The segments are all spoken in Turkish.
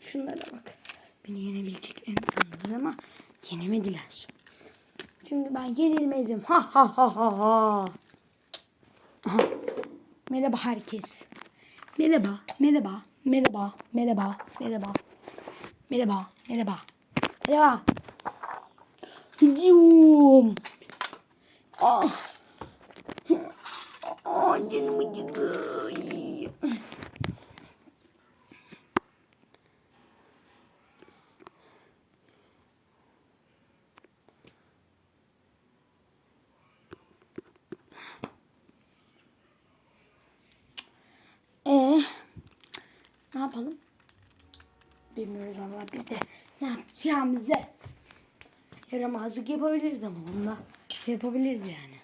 Şunlara bak. Beni yenebileceklerini sandılar ama yenemediler. Çünkü ben yenilmedim. Ha ha ha ha ha. Aha. Merhaba herkes. Merhaba, merhaba, merhaba, merhaba, merhaba. Merhaba, merhaba. Merhaba. Hücum. Ah. Ah canım acıdı. Ay. Ee, ne yapalım? Bilmiyoruz Allah biz de ne yapacağımızı yaramazlık yapabiliriz ama onunla şey yapabiliriz yani.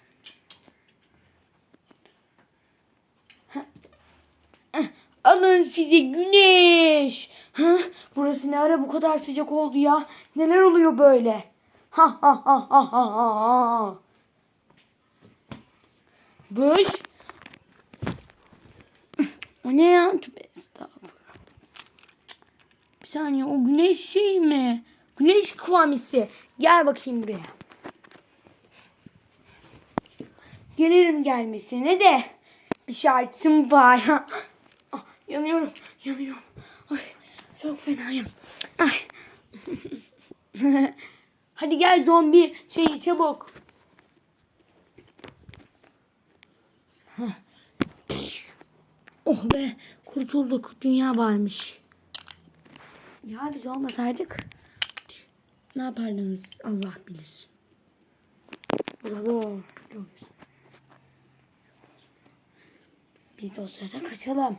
Eh, Alın size güneş. Ha? Burası ne ara bu kadar sıcak oldu ya? Neler oluyor böyle? Ha ha ha ha ha ha. Böş. O ne ya? Tövbe estağfurullah. Bir saniye o güneş şey mi? Güneş kıvamisi. Gel bakayım buraya. Gelirim gelmesine de bir şartım var. Ah, yanıyorum, yanıyorum. Ay, çok fenayım. Ay. Hadi gel zombi şey çabuk. Oh be kurtulduk. Dünya varmış. Ya biz olmasaydık ne yapardınız Allah bilir. Bravo. Biz de o sırada kaçalım.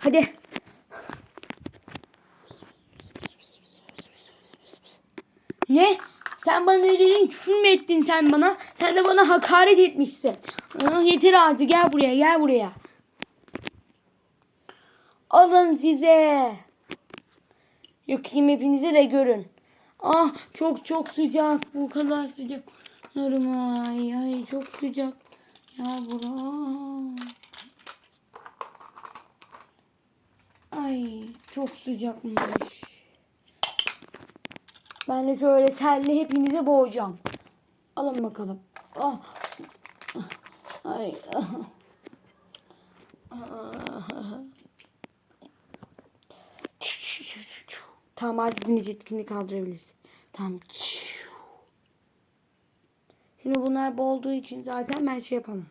Hadi. Ne? Sen bana ne dedin? Küfür mü ettin sen bana? Sen de bana hakaret etmişsin. Aa, yeter artık gel buraya gel buraya. Alın size. Yakayım hepinize de görün. Ah çok çok sıcak. Bu kadar sıcak. Ay ay çok sıcak. Ya bura. Ay çok sıcakmış. Ben de şöyle selle hepinize boğacağım. Alın bakalım. Ah. Ay. Tamam artık güneş etkinliği kaldırabiliriz. Tamam. Şimdi bunlar boğulduğu için zaten ben şey yapamam.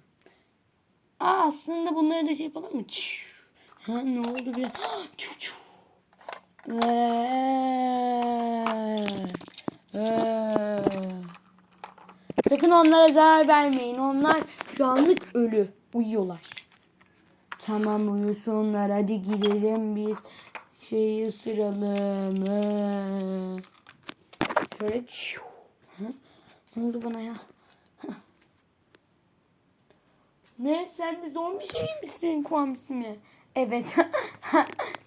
Aa, aslında bunları da şey yapalım mı? Ha, ne oldu bir? Ve Ee. Sakın onlara zarar vermeyin. Onlar şu anlık ölü. Uyuyorlar. Tamam uyusunlar. Hadi girelim biz. Şeyi ısıralım. Ee. Şöyle? Ne oldu bana ya? Ne sen de zombi şey misin Kuamsi mi? Evet.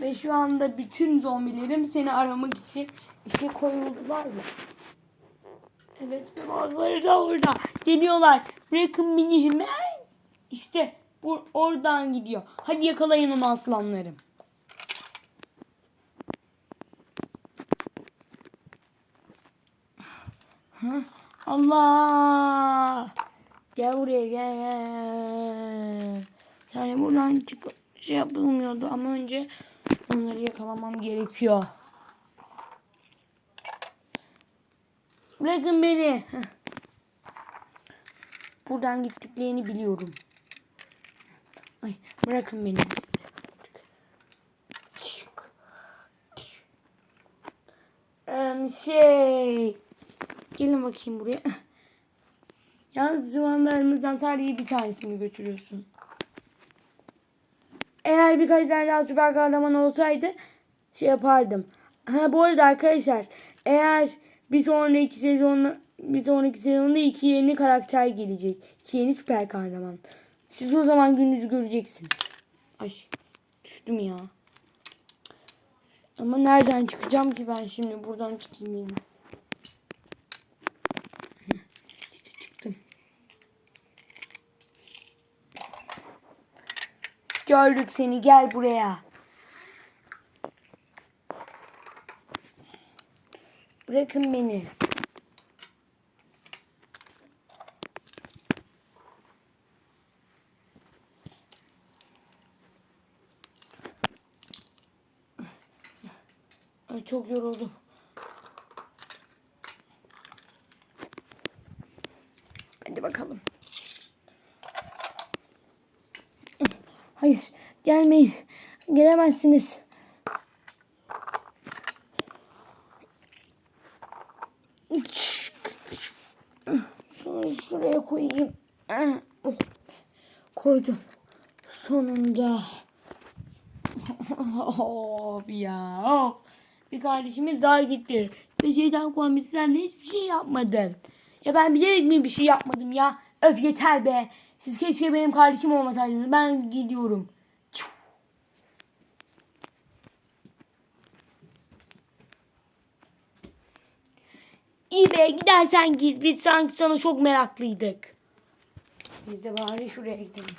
Ve şu anda bütün zombilerim seni aramak için işe koyuldular mı? Evet ve bazıları da orada. Geliyorlar. Bırakın beni hemen. İşte bu oradan gidiyor. Hadi yakalayın onu aslanlarım. Allah! Gel buraya gel. gel. Yani buradan çıkıp şey yapılmıyordu ama önce onları yakalamam gerekiyor. Bırakın beni. Buradan gittiklerini biliyorum. Ay bırakın beni. Em, şey gelin bakayım buraya. Yalnız zıvanlarımızdan sadece bir tanesini götürüyorsun. Eğer birkaç tane daha süper kahraman olsaydı şey yapardım. Ha bu arada arkadaşlar eğer bir sonraki sezonda bir sonraki sezonda iki yeni karakter gelecek. İki yeni süper kahraman. Siz o zaman gününüzü göreceksiniz. Ay düştüm ya. Ama nereden çıkacağım ki ben şimdi? Buradan çıkayım yine. Gördük seni gel buraya. Bırakın beni. Ay çok yoruldum. Hadi bakalım. Hayır, gelmeyin. Gelemezsiniz. Şunu şuraya koyayım. Koydum. Sonunda. of ya. Of. Bir kardeşimiz daha gitti. Ve şeyden koymuş sen de hiçbir şey yapmadın. Ya ben bilerek mi bir şey yapmadım ya? Öf yeter be. Siz keşke benim kardeşim olmasaydınız. Ben gidiyorum. İyi be gidersen git. Biz sanki sana çok meraklıydık. Biz de bari şuraya gidelim.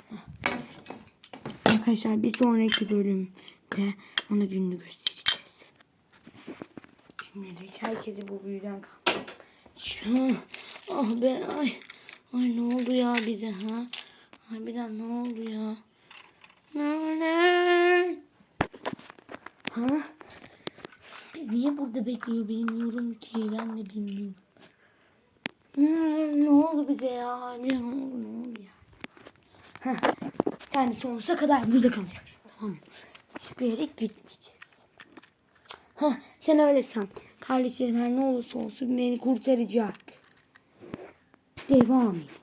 Arkadaşlar bir sonraki bölümde ona gününü göstereceğiz. Şimdilik herkesi bu büyüden kaldı. Şu, ah ben ay. Ay ne oldu ya bize ha? Harbiden ne oldu ya? Ne ne? Ha? Biz niye burada bekliyor bilmiyorum ki. Ben de bilmiyorum. Ne, oldu bize ya? Ne oldu ne oldu ya? Heh. Sen sonsuza kadar burada kalacaksın tamam mı? Hiçbir yere gitmeyeceksin. Heh, sen öyle san. Kardeşlerim her ne olursa olsun beni kurtaracak. Devam et.